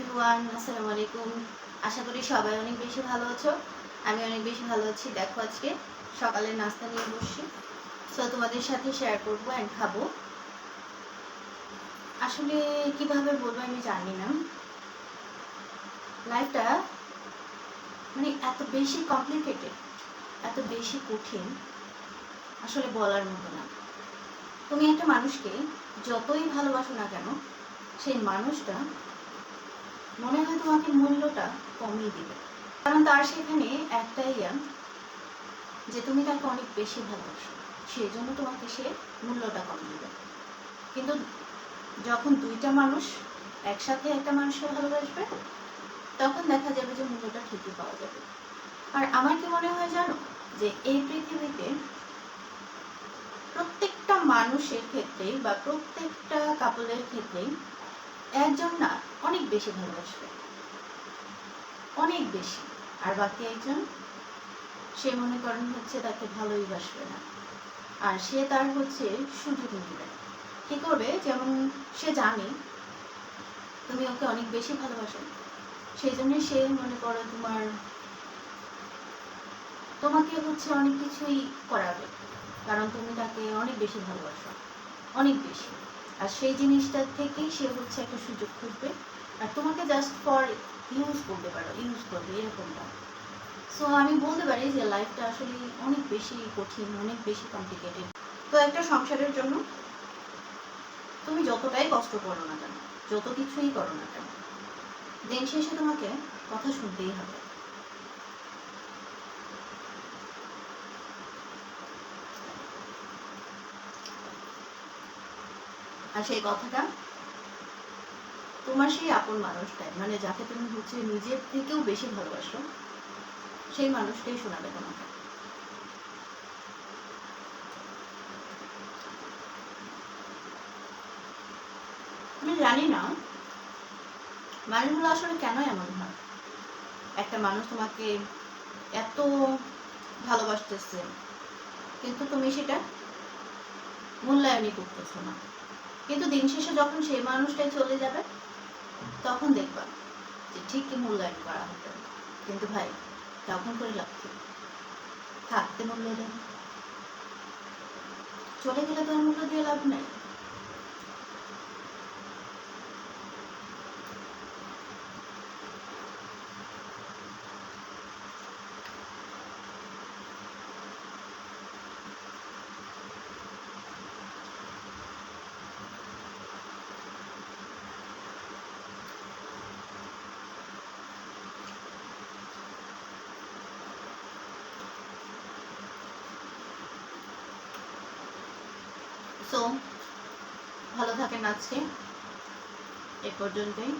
Everyone আসসালামু আলাইকুম। আশা করি সবাই অনেক বেশি ভালো আছো। আমি অনেক বেশি ভালো আছি। দেখো আজকে সকালে নাস্তা নিয়ে বসছি। সো তোমাদের সাথে শেয়ার অ্যান্ড খাব। আসলে কীভাবে বলব আমি জানি না। লাইফটা মানে এত বেশি কমপ্লিকেটেড এত বেশি কঠিন, আসলে বলার মতো না। তুমি একটা মানুষকে যতই ভালোবাসো না কেন, সেই মানুষটা মনে হয় তোমাকে মূল্যটা কমিয়ে দিবে। কারণ তার সেখানে একটাই জ্ঞান যে তুমি তাকে অনেক বেশি ভালোবাসো। সেই জন্য তোমাকে সে মূল্যটা কম দিবে। কিন্তু যখন দুইটা মানুষ একসাথে একটা মানুষকে ভালোবাসবে, তখন দেখা যাবে যে মূল্যটা ঠিকই পাওয়া যাবে। আর আমার কি মনে হয় জানো? যে এই পৃথিবীতে প্রত্যেকটা মানুষের ক্ষেত্রেই বা প্রত্যেকটা কাপলের ক্ষেত্রেই একজন না অনেক বেশি ভালোবাসবে। অনেক বেশি। আর বাকি একজন, সে মনে করেন হচ্ছে তাকে ভালোই বাসবে না। আর সে তার হচ্ছে সুযোগ নেবে। কি করবে? যেমন সে জানে তুমি ওকে অনেক বেশি ভালোবাসো। সেই জন্য সে মনে করো তোমার, তোমাকে হচ্ছে অনেক কিছুই করাবে। কারণ তুমি তাকে অনেক বেশি ভালোবাসো। অনেক বেশি। আর সেই জিনিসটা থেকেই সে হচ্ছে একটা সুযোগ খুঁজবে। আর তোমাকে জাস্ট ফর ইউজ করতে পারো ইউজ করবে, এরকমটা। সো আমি বলতে পারি যে লাইফটা আসলে অনেক বেশি কঠিন, অনেক বেশি কমপ্লিকেটেড তো একটা সংসারের জন্য তুমি যতটাই কষ্ট করো না কেন, যত কিছুই করো না কেন, দিন শেষে তোমাকে কথা শুনতেই হবে। আর সেই কথাটা, তোমার সেই আপন মানুষটাই মানে যাকে তুমি হচ্ছে নিজের থেকেও বেশি ভালোবাসো, সেই মানুষটাই শোনাবে তোমাকে। আমি জানি না, মানুষগুলো আসলে কেন এমন হয়? একটা মানুষ তোমাকে এত ভালোবাসতেছে, কিন্তু তুমি সেটা মূল্যায়নই করতেছো না। কিন্তু দিন শেষে যখন সেই মানুষটাই চলে যাবে, তখন দেখবা যে ঠিকই মূল্যায়ন করা হতো। কিন্তু ভাই, তখন করে লাভ কি? থাকতে মূল্য দেন চলে গেলে তো আর মূল্য দিয়ে লাভ নাই। সো ভালো থাকেন আজকে। এ পর্যন্তই।